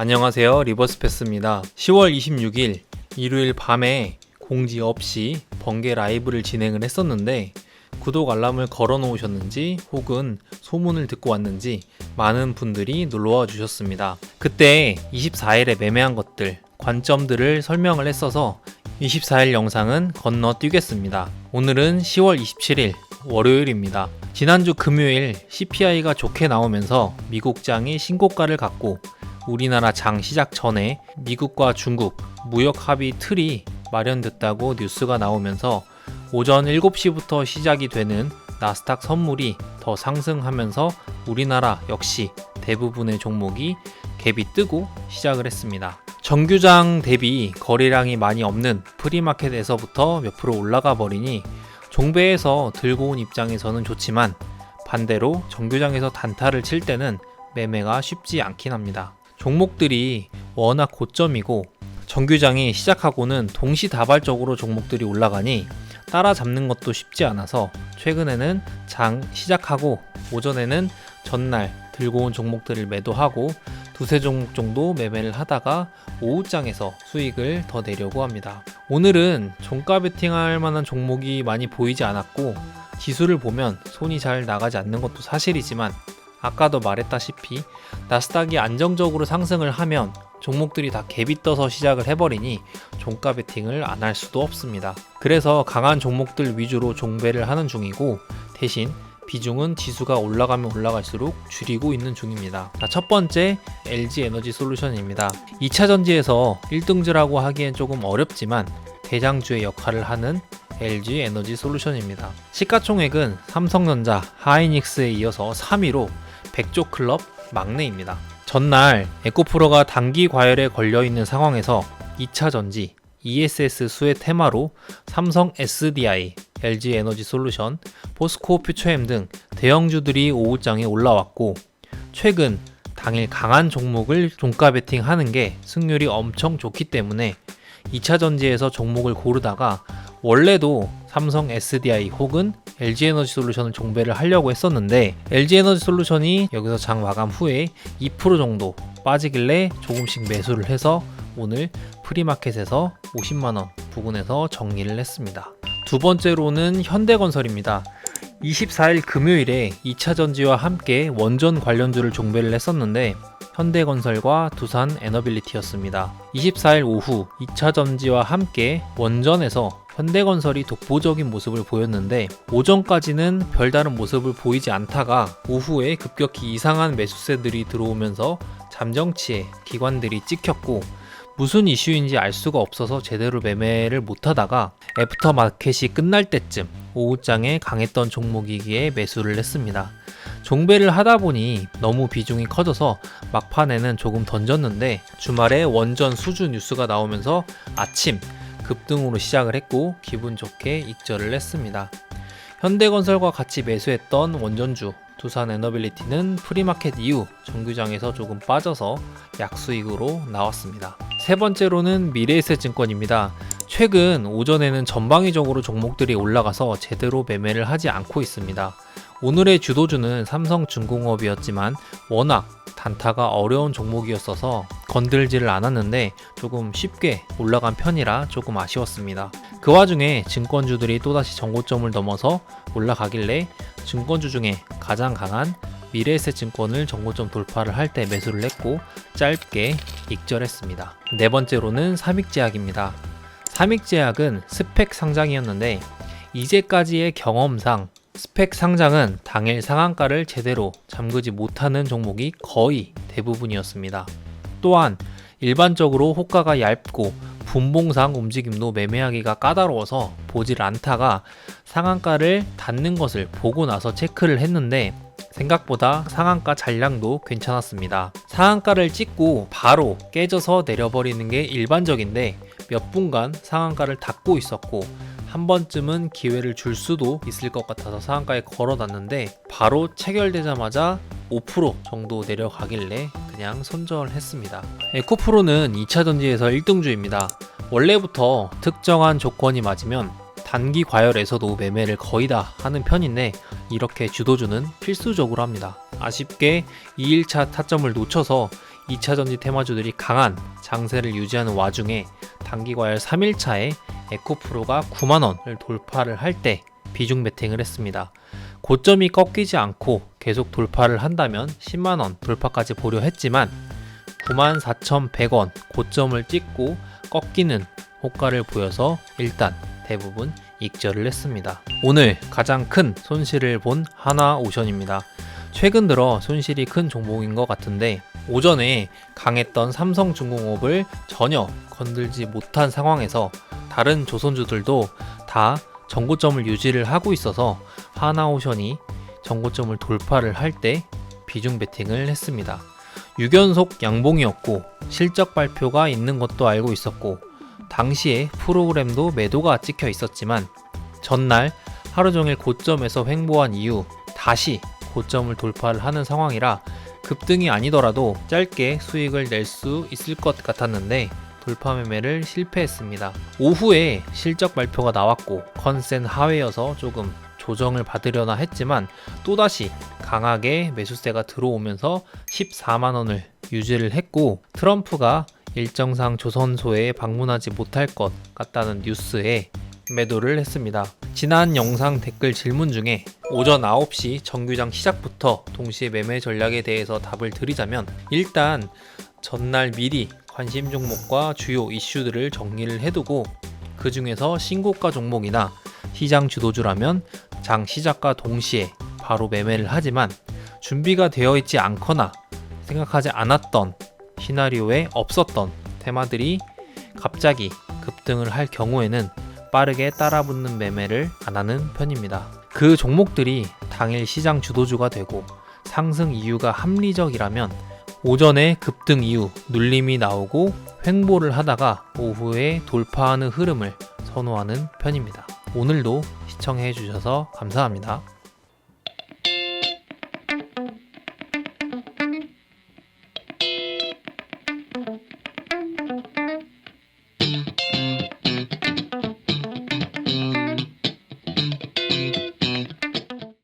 안녕하세요. 리버스패스입니다. 10월 26일 일요일 밤에 공지 없이 번개 라이브를 진행을 했었는데 구독 알람을 걸어 놓으셨는지 혹은 소문을 듣고 왔는지 많은 분들이 놀러와 주셨습니다. 그때 24일에 매매한 것들, 관점들을 설명을 했어서 24일 영상은 건너뛰겠습니다. 오늘은 10월 27일 월요일입니다. 지난주 금요일 CPI가 좋게 나오면서 미국장이 신고가를 갖고 우리나라 장 시작 전에 미국과 중국 무역 합의 틀이 마련됐다고 뉴스가 나오면서 오전 7시부터 시작이 되는 나스닥 선물이 더 상승하면서 우리나라 역시 대부분의 종목이 갭이 뜨고 시작을 했습니다. 정규장 대비 거래량이 많이 없는 프리마켓에서부터 몇 프로 올라가 버리니 종배에서 들고 온 입장에서는 좋지만 반대로 정규장에서 단타를 칠 때는 매매가 쉽지 않긴 합니다. 종목들이 워낙 고점이고 정규장이 시작하고는 동시다발적으로 종목들이 올라가니 따라잡는 것도 쉽지 않아서 최근에는 장 시작하고 오전에는 전날 들고 온 종목들을 매도하고 두세 종목 정도 매매를 하다가 오후장에서 수익을 더 내려고 합니다. 오늘은 종가 베팅할 만한 종목이 많이 보이지 않았고 지수를 보면 손이 잘 나가지 않는 것도 사실이지만 아까도 말했다시피 나스닥이 안정적으로 상승을 하면 종목들이 다 갭이 떠서 시작을 해버리니 종가 베팅을 안 할 수도 없습니다. 그래서 강한 종목들 위주로 종배를 하는 중이고 대신 비중은 지수가 올라가면 올라갈수록 줄이고 있는 중입니다. 자, 첫 번째 LG 에너지 솔루션입니다. 2차 전지에서 1등주라고 하기엔 조금 어렵지만 대장주의 역할을 하는 LG 에너지 솔루션입니다. 시가총액은 삼성전자, 하이닉스에 이어서 3위로 100조 클럽 막내입니다. 전날 에코프로가 단기 과열에 걸려 있는 상황에서 2차 전지 ESS 수의 테마로 삼성 SDI, LG 에너지 솔루션, 포스코 퓨처엠 등 대형주들이 오후장에 올라왔고 최근 당일 강한 종목을 종가 베팅하는 게 승률이 엄청 좋기 때문에 2차 전지에서 종목을 고르다가 원래도 삼성 SDI 혹은 LG 에너지 솔루션을 종배를 하려고 했었는데 LG 에너지 솔루션이 여기서 장 마감 후에 2% 정도 빠지길래 조금씩 매수를 해서 오늘 프리마켓에서 50만원 부근에서 정리를 했습니다. 두 번째로는 현대건설입니다. 24일 금요일에 2차 전지와 함께 원전 관련주를 종배를 했었는데 현대건설과 두산 에너빌리티였습니다. 24일 오후 2차 전지와 함께 원전에서 현대건설이 독보적인 모습을 보였는데 오전까지는 별다른 모습을 보이지 않다가 오후에 급격히 이상한 매수세들이 들어오면서 잠정치에 기관들이 찍혔고 무슨 이슈인지 알 수가 없어서 제대로 매매를 못하다가 애프터 마켓이 끝날 때쯤 오후장에 강했던 종목이기에 매수를 했습니다. 종배를 하다 보니 너무 비중이 커져서 막판에는 조금 던졌는데 주말에 원전 수주 뉴스가 나오면서 아침 급등으로 시작을 했고 기분 좋게 익절을 했습니다. 현대건설과 같이 매수했던 원전주 두산 에너빌리티는 프리마켓 이후 정규장에서 조금 빠져서 약수익으로 나왔습니다. 세 번째로는 미래에셋증권입니다. 최근 오전에는 전방위적으로 종목들이 올라가서 제대로 매매를 하지 않고 있습니다. 오늘의 주도주는 삼성중공업이었지만 워낙 단타가 어려운 종목이었어서 건들지를 않았는데 조금 쉽게 올라간 편이라 조금 아쉬웠습니다. 그 와중에 증권주들이 또다시 정고점을 넘어서 올라가길래 증권주 중에 가장 강한 미래에셋 증권을 정고점 돌파를 할 때 매수를 했고 짧게 익절했습니다. 네 번째로는 삼익제약입니다. 삼익제약은 스펙 상장이었는데 이제까지의 경험상 스펙 상장은 당일 상한가를 제대로 잠그지 못하는 종목이 거의 대부분이었습니다. 또한 일반적으로 호가가 얇고 분봉상 움직임도 매매하기가 까다로워서 보질 않다가 상한가를 닿는 것을 보고 나서 체크를 했는데 생각보다 상한가 잔량도 괜찮았습니다. 상한가를 찍고 바로 깨져서 내려버리는 게 일반적인데 몇 분간 상한가를 닫고 있었고 한 번쯤은 기회를 줄 수도 있을 것 같아서 상한가에 걸어놨는데 바로 체결되자마자 5% 정도 내려가길래 그냥 손절했습니다. 에코프로는 2차 전지에서 1등주입니다. 원래부터 특정한 조건이 맞으면 단기 과열에서도 매매를 거의 다 하는 편인데 이렇게 주도주는 필수적으로 합니다. 아쉽게 2일차 타점을 놓쳐서 2차 전지 테마주들이 강한 장세를 유지하는 와중에 단기 과열 3일차에 에코프로가 9만 원을 돌파를 할 때 비중 베팅을 했습니다. 고점이 꺾이지 않고 계속 돌파를 한다면 10만 원 돌파까지 보려 했지만 94,100원 고점을 찍고 꺾이는 호가를 보여서 일단 대부분 익절을 했습니다. 오늘 가장 큰 손실을 본 하나오션입니다. 최근 들어 손실이 큰 종목인 것 같은데 오전에 강했던 삼성중공업을 전혀 건들지 못한 상황에서 다른 조선주들도 다 정고점을 유지를 하고 있어서 하나오션이 정고점을 돌파를 할 때 비중 베팅을 했습니다. 6연속 양봉이었고 실적 발표가 있는 것도 알고 있었고 당시에 프로그램도 매도가 찍혀 있었지만 전날 하루 종일 고점에서 횡보한 이후 다시 고점을 돌파를 하는 상황이라 급등이 아니더라도 짧게 수익을 낼 수 있을 것 같았는데 돌파 매매를 실패했습니다. 오후에 실적 발표가 나왔고 컨센 하회여서 조금 조정을 받으려나 했지만 또다시 강하게 매수세가 들어오면서 14만 원을 유지를 했고 트럼프가 일정상 조선소에 방문하지 못할 것 같다는 뉴스에 매도를 했습니다. 지난 영상 댓글 질문 중에 오전 9시 정규장 시작부터 동시에 매매 전략에 대해서 답을 드리자면 일단 전날 미리 관심 종목과 주요 이슈들을 정리를 해두고 그 중에서 신고가 종목이나 시장 주도주라면 장 시작과 동시에 바로 매매를 하지만 준비가 되어 있지 않거나 생각하지 않았던 시나리오에 없었던 테마들이 갑자기 급등을 할 경우에는 빠르게 따라붙는 매매를 안 하는 편입니다. 그 종목들이 당일 시장 주도주가 되고 상승 이유가 합리적이라면 오전에 급등 이후 눌림이 나오고 횡보를 하다가 오후에 돌파하는 흐름을 선호하는 편입니다. 오늘도 시청해 주셔서 감사합니다.